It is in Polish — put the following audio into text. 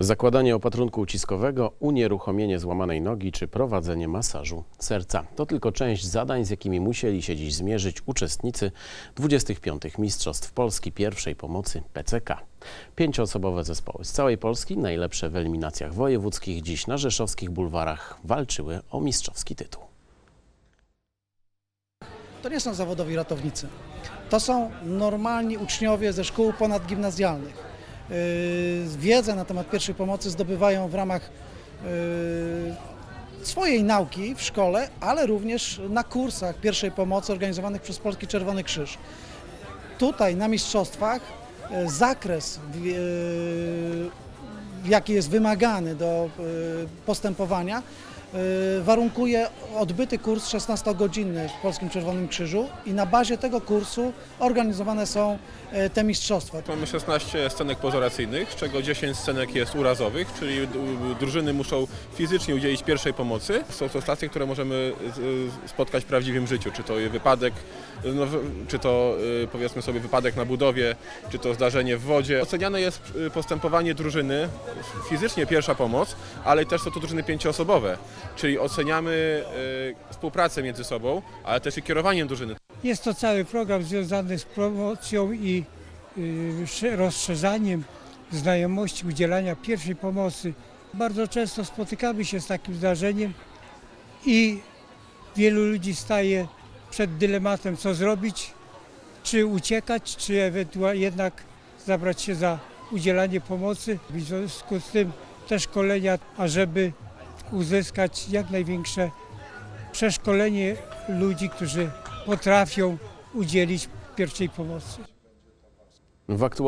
Zakładanie opatrunku uciskowego, unieruchomienie złamanej nogi czy prowadzenie masażu serca. To tylko część zadań, z jakimi musieli się dziś zmierzyć uczestnicy 25. Mistrzostw Polski pierwszej pomocy PCK. Pięcioosobowe zespoły z całej Polski, najlepsze w eliminacjach wojewódzkich, dziś na rzeszowskich bulwarach walczyły o mistrzowski tytuł. To nie są zawodowi ratownicy. To są normalni uczniowie ze szkół ponadgimnazjalnych. Yy, Wiedzę na temat pierwszej pomocy zdobywają w ramach yy, swojej nauki w szkole, ale również na kursach pierwszej pomocy organizowanych przez Polski Czerwony Krzyż. Tutaj na mistrzostwach yy, zakres, jaki jest wymagany do yy, postępowania, yy, warunkuje odbyty kurs 16-godzinny w Polskim Czerwonym Krzyżu i na bazie tego kursu organizowane są yy, te mistrzostwa. Mamy 16 scenek pozoracyjnych, z czego 10 scenek jest urazowych, czyli drużyny muszą fizycznie udzielić pierwszej pomocy. Są to stacje, które możemy spotkać w prawdziwym życiu, czy to wypadek, no, czy to powiedzmy sobie wypadek na budowie, czy to zdarzenie w wodzie. Oceniane jest postępowanie drużyny, fizycznie pierwsza pomoc, ale też są to drużyny pięcioosobowe, czyli oceniamy y, współpracę między sobą, ale też i kierowaniem drużyny. Jest to cały program związany z promocją i sze- rozszerzaniem znajomości udzielania pierwszej pomocy. Bardzo często spotykamy się z takim zdarzeniem i wielu ludzi staje przed dylematem, co zrobić, czy uciekać, czy ewentualnie jednak zabrać się za udzielanie pomocy. W związku z tym te szkolenia, ażeby uzyskać jak największe przeszkolenie ludzi, którzy potrafią udzielić pierwszej pomocy.